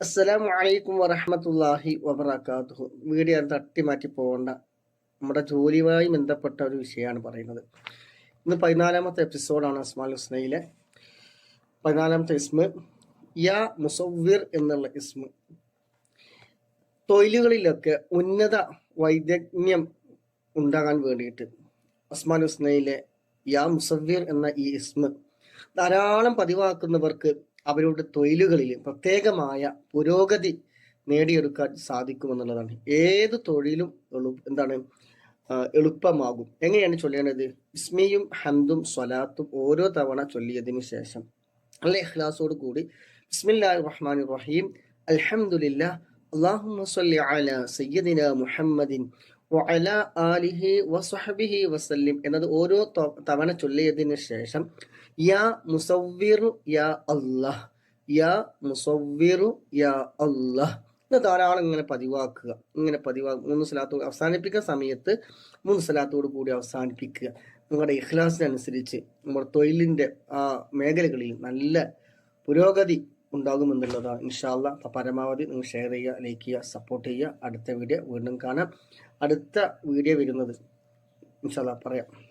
അസ്സലാമു അലൈക്കും വറഹമത്തല്ലാഹി വബർക്കാത്തു വീഡിയോ തട്ടി മാറ്റി പോകേണ്ട. നമ്മുടെ ജോലിയുമായി ബന്ധപ്പെട്ട ഒരു വിഷയമാണ് പറയുന്നത്. ഇന്ന് പതിനാലാമത്തെ എപ്പിസോഡാണ് അസ്മാൽ ഹുസ്നയിലെ. പതിനാലാമത്തെ ഇസ്മ യാ മുസവ്വിർ എന്നുള്ള ഇസ്മ. തൊഴിലുകളിലൊക്കെ ഉന്നത വൈദഗ്ധ്യം ഉണ്ടാകാൻ വേണ്ടിയിട്ട് അസ്മാൽ ഹുസ്നയിലെ യാ മുസവ്വിർ എന്ന ഈ ഇസ്മ ധാരാളം പതിവാക്കുന്നവർക്ക് അവരുടെ തൊഴിലുകളിൽ പ്രത്യേകമായ പുരോഗതി നേടിയെടുക്കാൻ സാധിക്കുമെന്നുള്ളതാണ്. ഏത് തൊഴിലും എളു എന്താണ് എളുപ്പമാകും. എങ്ങനെയാണ് ചൊല്ലേണ്ടത്? ഇസ്മിയും ഹംദും സ്വലാത്തും ഓരോ തവണ ചൊല്ലിയതിനു ശേഷം. അല്ലെ ഇഖ്ലാസോട് കൂടി ബിസ്മില്ലാഹിർ റഹ്മാൻ റഹീം അലഹമുല്ല അള്ളാഹു സയ്യിദിന മുഹമ്മദിൻ ആലിഹി എന്നത് ഓരോ തവണ ചൊല്ലിയതിനു ശേഷം യാ മുസവ്വിറു യാ അല്ലാഹ് യാ മുസവ്വിറു യാ അല്ലാഹ്. ഇത് ധാരാളം ഇങ്ങനെ പതിവാക്കുക ഇങ്ങനെ പതിവാ മൂന്ന് സ്ഥലത്തോട് അവസാനിപ്പിക്കുന്ന സമയത്ത് മൂന്ന് സ്ഥലത്തോട് കൂടി അവസാനിപ്പിക്കുക. നിങ്ങളുടെ ഇഖ്ലാസിനനുസരിച്ച് നമ്മുടെ തൊഴിലിന്റെ ആ മേഖലകളിൽ നല്ല പുരോഗതി ഉണ്ടാകുമെന്നുള്ളതാണ് ഇൻഷാല്ല അപ്പം പരമാവധി നിങ്ങൾ ഷെയർ ചെയ്യുക ലൈക്ക് ചെയ്യുക സപ്പോർട്ട് ചെയ്യുക. അടുത്ത വീഡിയോ വീണ്ടും കാണാം. അടുത്ത വീഡിയോ വരുന്നത് ഇൻഷാല്ല പറയാം.